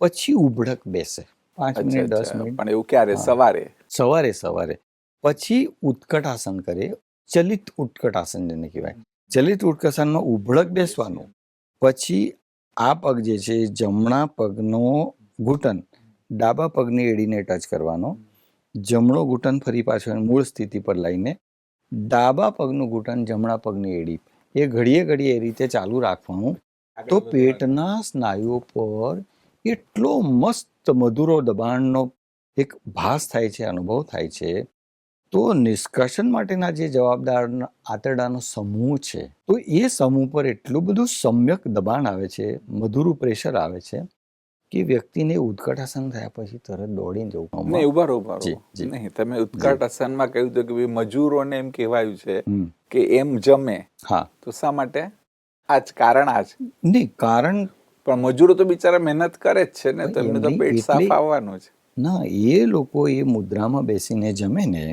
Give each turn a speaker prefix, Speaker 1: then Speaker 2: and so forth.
Speaker 1: પછી ઉભડક બેસે. પાંચ મિનિટ દસ મિનિટ.
Speaker 2: પણ એવું ક્યારે? સવારે?
Speaker 1: સવારે સવારે. પછી ઉત્કટાસન કરે ચલિત ઉત્કટાસન જેને કહેવાય. ચલિત ઉત્કટાસનમાં ઉભડક બેસવાનું. પછી આ પગ જે છે જમણા પગનો ઘૂંટણ ડાબા પગની એડીને ટચ કરવાનો. જમણો ઘૂંટણ ફરી પાછો મૂળ સ્થિતિ પર લઈને ડાબા પગનું ઘૂંટણ જમણા પગની એડી. એ ઘડીએ ઘડીએ એ રીતે ચાલુ રાખવાનું. તો પેટના સ્નાયુઓ પર એટલો મસ્ત મધુરો દબાણનો એક ભાસ થાય છે અનુભવ થાય છે તો નિષ્કર્ષણ માટેના જે જવાબદાર આંતરડાનો સમૂહ છે તો એ સમૂહ પર એટલું બધું સમ્યક દબાણ આવે છે મધુરું પ્રેશર આવે છે કે વ્યક્તિને ઉત્કટાસન થયા પછી તરત દોડીને જવું.
Speaker 2: નહીં ઊભા રહો. નહીં તમે ઉત્કટાસનમાં કહ્યું હતું કે ભાઈ મજૂરોને એમ કહેવાયું છે કે એમ જમે.
Speaker 1: હા.
Speaker 2: તો શા માટે? આ જ કારણ આ જ
Speaker 1: નહીં કારણ
Speaker 2: પણ મજૂરો તો બિચારા મહેનત કરે જ છે ને તો એમને તો પેટ સાફ આવવાનું છે.
Speaker 1: ના એ લોકો એ મુદ્રામાં બેસીને જમે ને